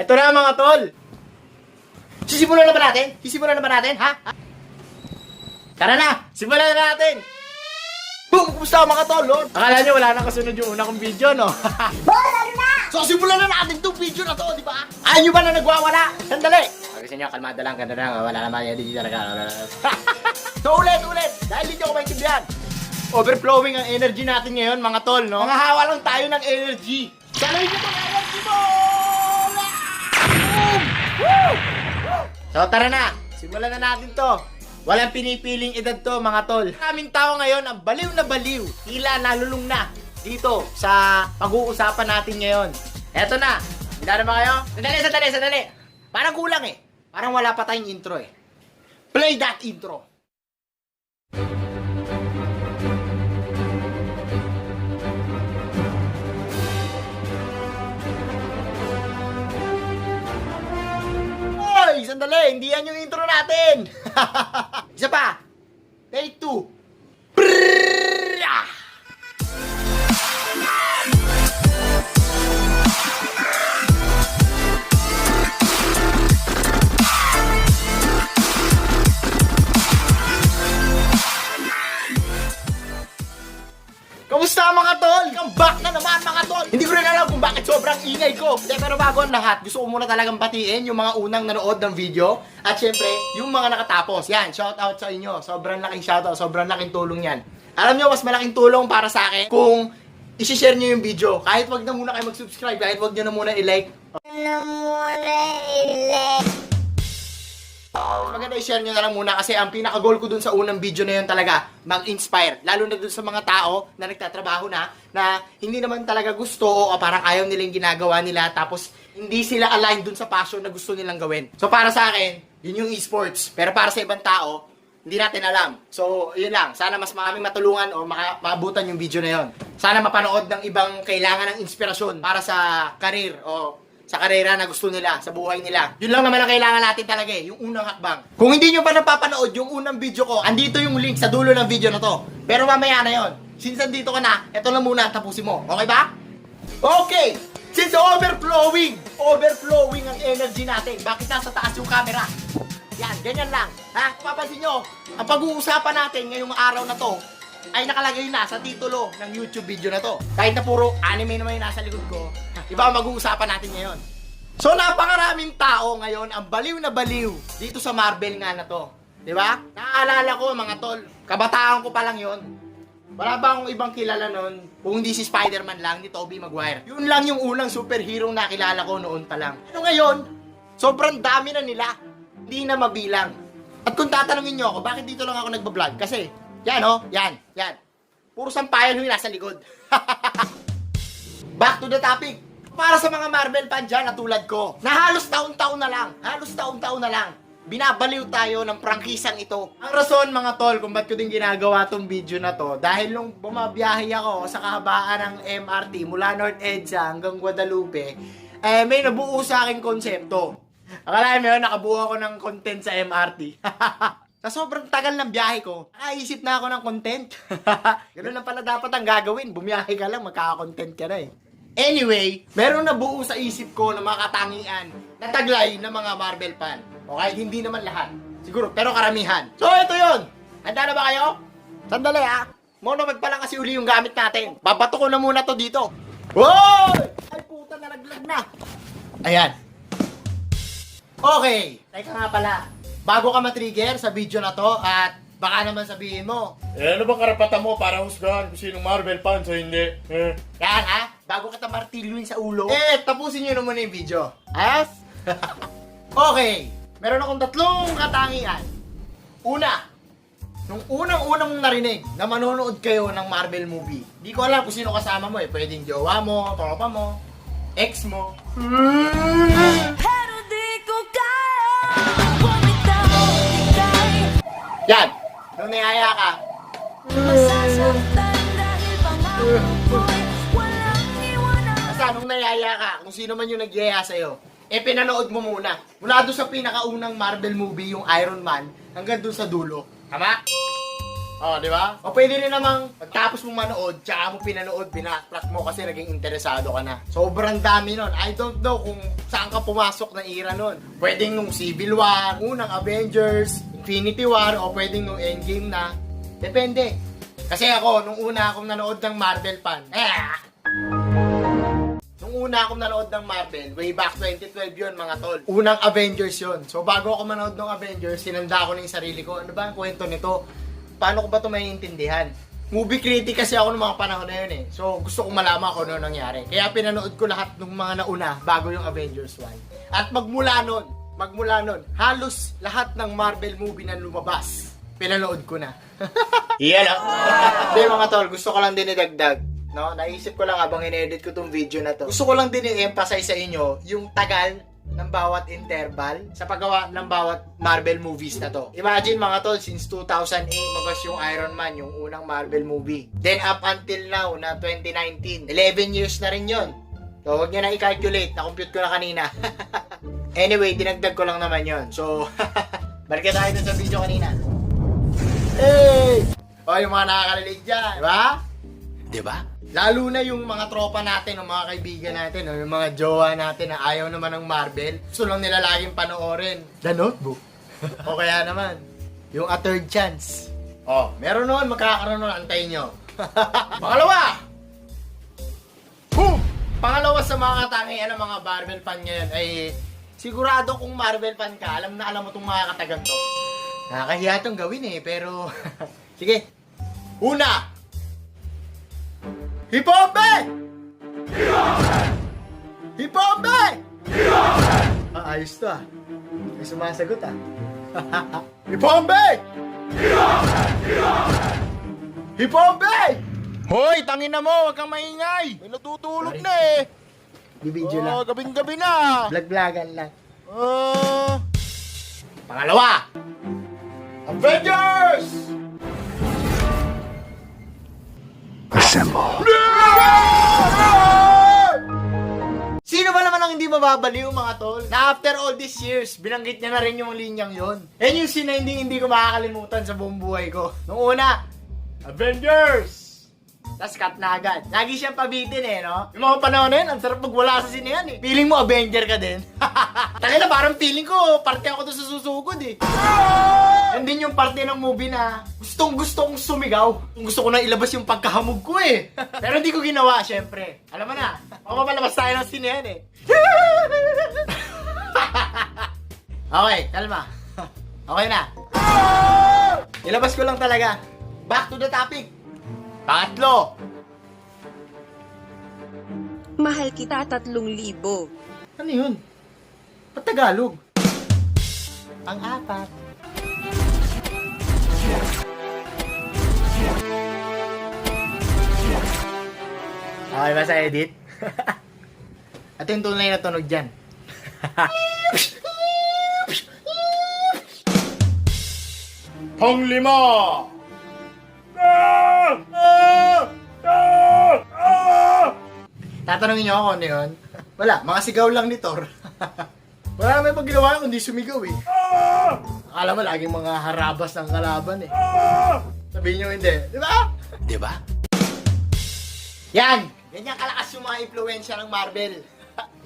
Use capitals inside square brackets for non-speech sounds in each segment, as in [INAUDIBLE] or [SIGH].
Ito na mga tol. Sisimulan na ba natin? Sisimulan na ba natin, ha? Ha? Tara na! Simulan na natin! Boom! Kumusta mga tol, Lord? Akala nyo wala nang kasunod yung una kong video, no? [LAUGHS] so, simulan na natin itong video na to, di ba? Ayaw nyo ba na nagwawala? Sandali! Kasi nyo, kalmado lang, ganda lang, wala naman yan, hindi talaga. [LAUGHS] so, ulit, ulit! Dahil hindi nyo ko maintindihan. Overflowing ang energy natin ngayon, mga tol, no? Mga hawa lang tayo ng energy. Sanoy nyo tong energy mo! Boom! So tara na, simulan na natin to. Walang pinipiling edad to mga tol. Kaming tao ngayon ang baliw na baliw. Tila nalulung na dito sa pag-uusapan natin ngayon. Eto na. Handa na ba kayo? Sandali, sandali, sandali. Parang kulang eh. Parang wala pa tayong intro eh. Play that intro. Sandali! Hindi yan yung intro natin! [LAUGHS] Isa pa! Sobrang ingay ko. Hindi, pero bago ang lahat, gusto ko muna talagang batiin yung mga unang nanood ng video. At syempre, yung mga nakatapos. Yan, shout out sa inyo. Sobrang laking shout out, sobrang laking tulong yan. Alam nyo, mas malaking tulong para sa akin kung isi-share nyo yung video. Kahit wag na muna kayo mag-subscribe, kahit wag nyo na muna i-like. Maganda i-share nyo na lang muna kasi ang pinaka-goal ko dun sa unang video na yun talaga, mag-inspire. Lalo na dun sa mga tao na nagtatrabaho na, na hindi naman talaga gusto o parang ayaw nila yung ginagawa nila tapos hindi sila aligned dun sa passion na gusto nilang gawin. So para sa akin, yun yung esports. Pero para sa ibang tao, hindi natin alam. So, yun lang. Sana mas maraming matulungan o maka- maabutan yung video na yun. Sana mapanood ng ibang kailangan ng inspirasyon para sa karir o sa karera na gusto nila, sa buhay nila. Yun lang naman ang kailangan natin talaga eh, yung unang hakbang. Kung hindi nyo pa napapanood yung unang video ko, andito yung link sa dulo ng video na to. Pero mamaya na yon. Since andito ka na, eto lang muna, tapusin mo. Okay ba? Okay! Since overflowing, overflowing ang energy natin, bakit nasa taas yung camera? Yan, ganyan lang. Ha? Papansin nyo, ang pag-uusapan natin ngayong araw na to, ay nakalagay na sa titulo ng YouTube video na to. Kahit na puro anime naman yung nasa likod ko, iba ang mag-uusapan natin ngayon. So napakaraming tao ngayon ang baliw na baliw dito sa Marvel nga na to. 'Di ba? Naaalala ko mga tol, kabataan ko pa lang 'yon. Wala ba akong ibang kilala noon kung hindi si Spider-Man lang ni Tobey Maguire. Yun lang yung unang superhero na kilala ko noon pa lang. Pero ngayon, sobrang dami na nila. Hindi na mabilang. At kung tatanungin niyo ako, bakit dito lang ako nagbablog? Kasi, yan oh, yan, yan. Puro sampayan yung nasa likod. [LAUGHS] Back to the topic. Para sa mga Marvel fan dyan na tulad ko, na halos taon-taon na lang, halos taon-taon na lang, binabaliw tayo ng prangkisang ito. Ang rason mga tol kung ba't ko din ginagawa tong video na to, dahil nung bumabiyahe ako sa kahabaan ng MRT mula North EDSA hanggang Guadalupe, eh may nabuo sa akin konsepto. Akala mo yun, nakabuo ako ng content sa MRT. [LAUGHS] Sa sobrang tagal ng biyahe ko, nakaisip na ako ng content. [LAUGHS] Ganun lang pala dapat ang gagawin. Bumiyahe ka lang, magkaka-content ka na eh. Anyway, meron na buo sa isip ko na mga katangian na taglay ng mga Marvel fan. O kahit hindi naman lahat. Siguro, pero karamihan. So, ito yon. Handa na ba kayo? Sandali ha. Monomag pa lang kasi uli yung gamit natin. Babato ko na muna to dito. Hoy! Ay puta, nalaglag na. Ayan. Okay. Teka nga pala. Bago ka matrigger sa video na to at baka naman sabihin mo, Eh, ano bang karapatan mo para husgahan kung sinong Marvel fans o hindi? Eh, Yan ha? Bago kita martilyuin sa ulo. Eh, tapusin nyo na muna yung video. Ayos? [LAUGHS] okay. Meron akong tatlong katangian. Una, nung unang-unang mong narinig na manonood kayo ng Marvel movie, di ko alam kung sino kasama mo eh. Pwedeng jowa mo, tropa mo, ex mo. Yan. Nung niyaya ka, Basta nung nayaya ka, kung sino man yung nagyaya sa'yo, eh pinanood mo muna. Mula doon sa pinakaunang Marvel movie, yung Iron Man, hanggang doon sa dulo. Tama? Oh, di ba? O pwede rin namang pagtapos mong manood, tsaka mo pinanood, binacktrack mo kasi naging interesado ka na. Sobrang dami nun. I don't know kung saan ka pumasok na era nun. Pwedeng nung Civil War, unang Avengers, Infinity War, o pwedeng nung Endgame na. Depende. Kasi ako, nung una akong nanood ng Marvel fan, eh, [LAUGHS] Nung una akong nanood ng Marvel, way back 2012 yun mga tol. Unang Avengers yun. So bago ako manood ng Avengers, sinanda ko na yung sarili ko. Ano ba ang kwento nito? Paano ko ba ito maiintindihan? Movie critic kasi ako ng mga panahon na yun eh. So gusto kong malaman kung ano nangyari. Kaya pinanood ko lahat ng mga nauna bago yung Avengers 1. At magmula nun, magmula nun, halos lahat ng Marvel movie na lumabas, pinanood ko na. [LAUGHS] Iyan ah. [LAUGHS] Hindi mga tol, gusto ko lang din idagdag. No, naisip ko lang habang in-edit ko tong video na to. Gusto ko lang din i-emphasize sa inyo yung tagal ng bawat interval sa paggawa ng bawat Marvel movies na to. Imagine mga tol, since 2008, mabas yung Iron Man, yung unang Marvel movie. Then up until now, na 2019, 11 years na rin yun. So, huwag nyo na i-calculate, na-compute ko na kanina. [LAUGHS] anyway, dinagdag ko lang naman yon So, [LAUGHS] balik tayo dun sa video kanina. Hey! O, yung mga nakakalilig dyan, di ba? Di ba? Lalo na yung mga tropa natin, yung mga kaibigan natin, o yung mga jowa natin na ayaw naman ng Marvel. Gusto lang nila laging panoorin. The Notebook. [LAUGHS] o kaya naman, yung A Third Chance. Oh, meron noon, magkakaroon noon, antayin nyo. [LAUGHS] Pangalawa! Boom! Pangalawa sa mga katangian ng mga Marvel fan ngayon ay sigurado kung Marvel fan ka, alam na alam mo itong mga katagang to. Nakakahiya itong gawin eh, pero... [LAUGHS] Sige. Una! Hipombe! Hipombe! Ah, ayos to ah. May sumasagot ah. [LAUGHS] Hipombe! Hipombe! Hoy, tangin na mo, wag kang maingay. May natutulog na eh. Bibidyo Oh, lang. gabing-gabi na. Vlog-vlogan lang. Ah, Pangalawa! Avengers! Sino ba naman ang hindi mababaliw mga tol? Na after all these years, binanggit niya na rin yung linyang yon. Yan yung scene na hindi, hindi ko makakalimutan sa buong buhay ko. Nung una, Avengers! Tapos cut na agad. Lagi siyang pabitin eh, no? Yung mga panahon na yun, ang sarap magwala sa sinehan eh. Feeling mo Avenger ka din. [LAUGHS] Tangina, parang feeling ko, parte ako doon sa susugod eh. Yan din yung parte ng movie na gustong gusto kong sumigaw. Gusto ko na ilabas yung pagkahamog ko eh. [LAUGHS] Pero hindi ko ginawa, syempre. Alam mo na, mapapalabas tayo ng sinehan eh. [LAUGHS] okay, kalma. Okay na. Ilabas ko lang talaga. Back to the topic. Pangatlo. Mahal kita tatlong libo. Ano yun? Ba't Tagalog? Ang apat. Okay ba sa edit? [LAUGHS] Ito yung tunay na tunog dyan. panglima. Ah! Tatanungin niyo ako ano yun? Wala, mga sigaw lang ni Thor. [LAUGHS] Wala naman pag ginawa kundi sumigaw eh. Akala mo laging mga harabas ng kalaban eh. Sabihin nyo hindi. Di ba? Di ba? Yan! Ganyan kalakas yung mga impluensya ng Marvel.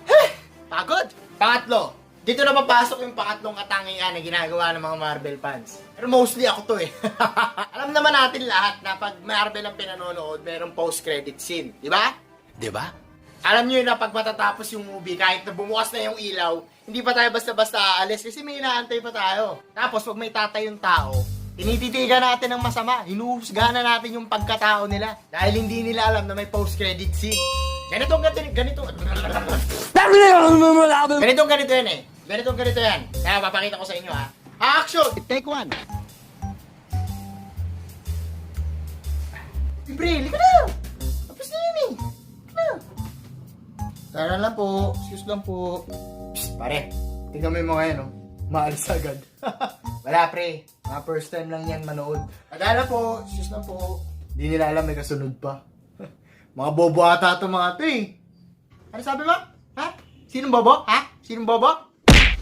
[LAUGHS] Pagod! Pangatlo, dito na papasok yung pangatlong katangian na ginagawa ng mga Marvel fans. Pero mostly ako to eh. [LAUGHS] Naman natin lahat na pag Marvel ang pinanonood, merong post-credit scene. Di ba? Di ba? Alam nyo yun na pag matatapos yung movie, kahit na bumukas na yung ilaw, hindi pa tayo basta-basta aalis kasi may inaantay pa tayo. Tapos pag may tatay yung tao, tinititigan natin ng masama, hinuhusgahan na natin yung pagkatao nila dahil hindi nila alam na may post-credit scene. Ganitong ganito, ganito, ganitong ganito yan eh. Ganitong ganito yan. Kaya papakita ko sa inyo ha. Action! Take one. Libre, lika na! Tapos na yun eh. Lika. Tara lang po. Excuse lang po. Psst, pare. Tingnan mo yung mga yan, oh. Maalis agad. [LAUGHS] Wala, pre. Mga first time lang yan manood. Adala po. Excuse lang po. Hindi nila alam may kasunod pa. [LAUGHS] mga bobo ata ito mga to eh. Ano sabi mo? Ha? Sinong bobo? Ha? Sinong bobo?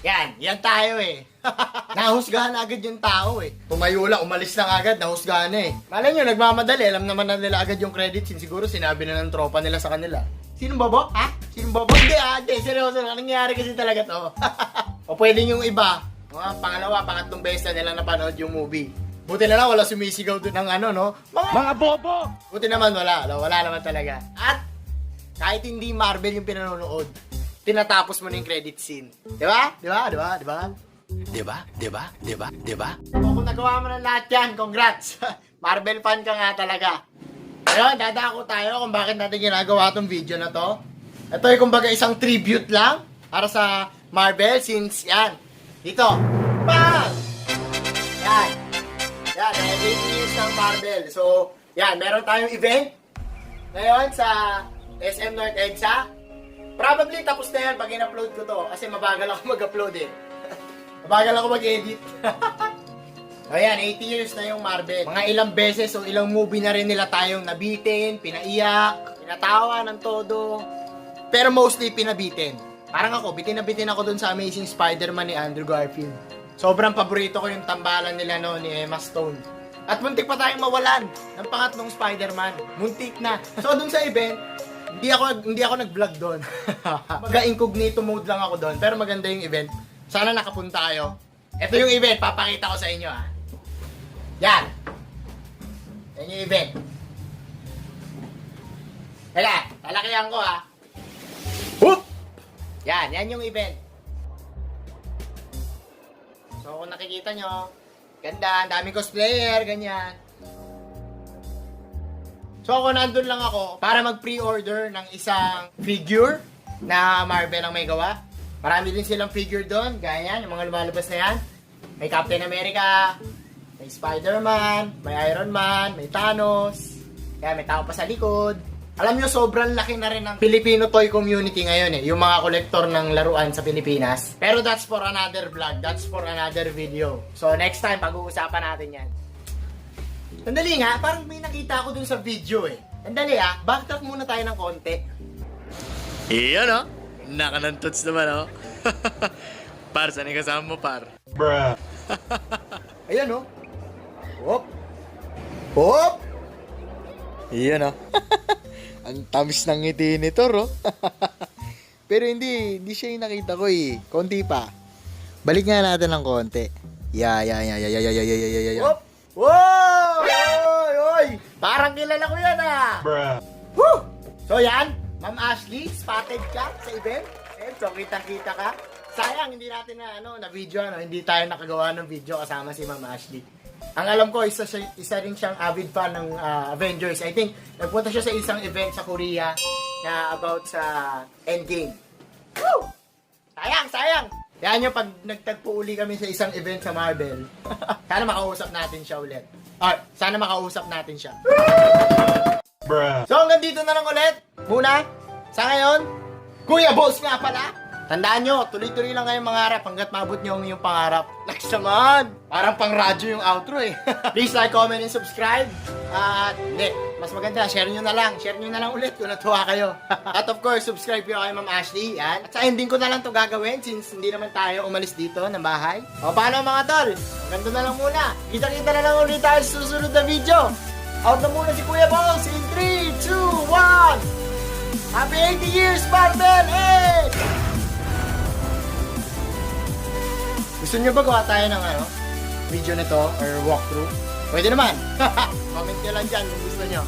Yan, yan tayo eh. [LAUGHS] nahusgahan na agad yung tao eh. Tumayo lang, umalis lang agad, nahusgahan na eh. Malay nyo, nagmamadali, alam naman na nila agad yung credit scene. Siguro sinabi na ng tropa nila sa kanila. Sinong bobo? Ha? Sinong bobo? Hindi ah, hindi. Seryoso lang. Nangyayari kasi talaga to. [LAUGHS] o pwede yung iba. Mga pangalawa, pangatlong beses na nila napanood yung movie. Buti na lang wala sumisigaw doon ng ano, no? Mga, mga bobo! Buti naman wala. Wala, wala naman talaga. At kahit hindi Marvel yung pinanonood, tinatapos mo na yung credit scene. Di ba? Di ba? Di ba? Di ba? Di ba? Di ba? Di ba? Di ba? O kung nagawa mo na lahat yan, congrats! [LAUGHS] Marvel fan ka nga talaga. Pero dadako tayo kung bakit natin ginagawa tong video na to. Ito ay kumbaga isang tribute lang para sa Marvel since yan. Dito. Bang! Yan. Yan, dahil 80 years ng Marvel. So, yan, meron tayong event ngayon sa SM North EDSA. Probably tapos na yan pag in-upload ko to kasi mabagal ako mag-upload eh. [LAUGHS] mabagal ako mag-edit. [LAUGHS] Ayan, 80 years na yung Marvel. Mga ilang beses o ilang movie na rin nila tayong nabitin, pinaiyak, pinatawa ng todo. Pero mostly pinabitin. Parang ako, bitin na bitin ako dun sa Amazing Spider-Man ni Andrew Garfield. Sobrang paborito ko yung tambalan nila no ni Emma Stone. At muntik pa tayong mawalan ng pangatlong Spider-Man. Muntik na. So dun sa event, hindi ako hindi ako nag-vlog doon. [LAUGHS] Maga incognito mode lang ako doon, pero maganda yung event. Sana nakapunta kayo. Ito yung event, papakita ko sa inyo ah. Yan. Yan yung event. Teka, lalakihan ko ah. Whoop! Yan, yan yung event. So kung nakikita nyo, ganda, ang daming cosplayer, ganyan. So ako nandun lang ako para mag-pre-order ng isang figure na Marvel ang may gawa. Marami din silang figure doon, gaya yan, yung mga lumalabas na yan. May Captain America, may Spider-Man, may Iron Man, may Thanos, kaya may tao pa sa likod. Alam nyo, sobrang laki na rin ng Filipino toy community ngayon eh. Yung mga kolektor ng laruan sa Pilipinas. Pero that's for another vlog. That's for another video. So next time, pag-uusapan natin yan. Sandali nga, parang may nakita ako dun sa video eh. Sandali ah, backtrack muna tayo ng konti. Iyan oh. Nakanantots naman oh. [LAUGHS] par, saan yung kasama mo par? [LAUGHS] Ayan oh. Hop. Hop. Iyan oh. [LAUGHS] Ang tamis ng ngiti nito, ro. Pero hindi, hindi siya yung nakita ko eh. Konti pa. Balik nga natin ng konti. Ya, ya, ya, ya, ya, ya, ya, ya, ya, ya, ya. Wow! Oy, oy! Parang kilala ko yan ah! Woo! So yan, Ma'am Ashley, spotted ka sa event. Eh, so kitang-kita ka. Sayang, hindi natin na, ano, na video, ano, hindi tayo nakagawa ng video kasama si Ma'am Ashley. Ang alam ko, isa, siya, isa rin siyang avid fan ng ah, Avengers. I think, nagpunta siya sa isang event sa Korea na about sa Endgame. Woo! Sayang, sayang! Kaya nyo, pag nagtagpo uli kami sa isang event sa Marvel, [LAUGHS] sana makausap natin siya ulit. Ah, sana makausap natin siya. So hanggang dito na lang ulit. Muna, sa ngayon, Kuya Boss nga pala. Tandaan nyo, tuloy-tuloy lang kayong mangarap hanggat maabot nyo ang inyong pangarap. [LAUGHS] Next naman! Parang pang radyo yung outro eh. [LAUGHS] Please like, comment, and subscribe. At hindi, mas maganda, share nyo na lang. Share nyo na lang ulit kung natuwa kayo. [LAUGHS] At of course, subscribe kayo kay Ma'am Ashley. Yan. At sa ending ko na lang to gagawin since hindi naman tayo umalis dito ng bahay. O paano mga tol? Ganito na lang muna. Kita-kita na lang ulit tayo sa susunod na video. Out na muna si Kuya Balls in 3, 2, 1! Happy 80 years, Marvel! Hey! Gusto nyo ba gawa tayo ng ano, video nito or walkthrough? Pwede naman. [LAUGHS] Comment nyo lang dyan kung gusto nyo.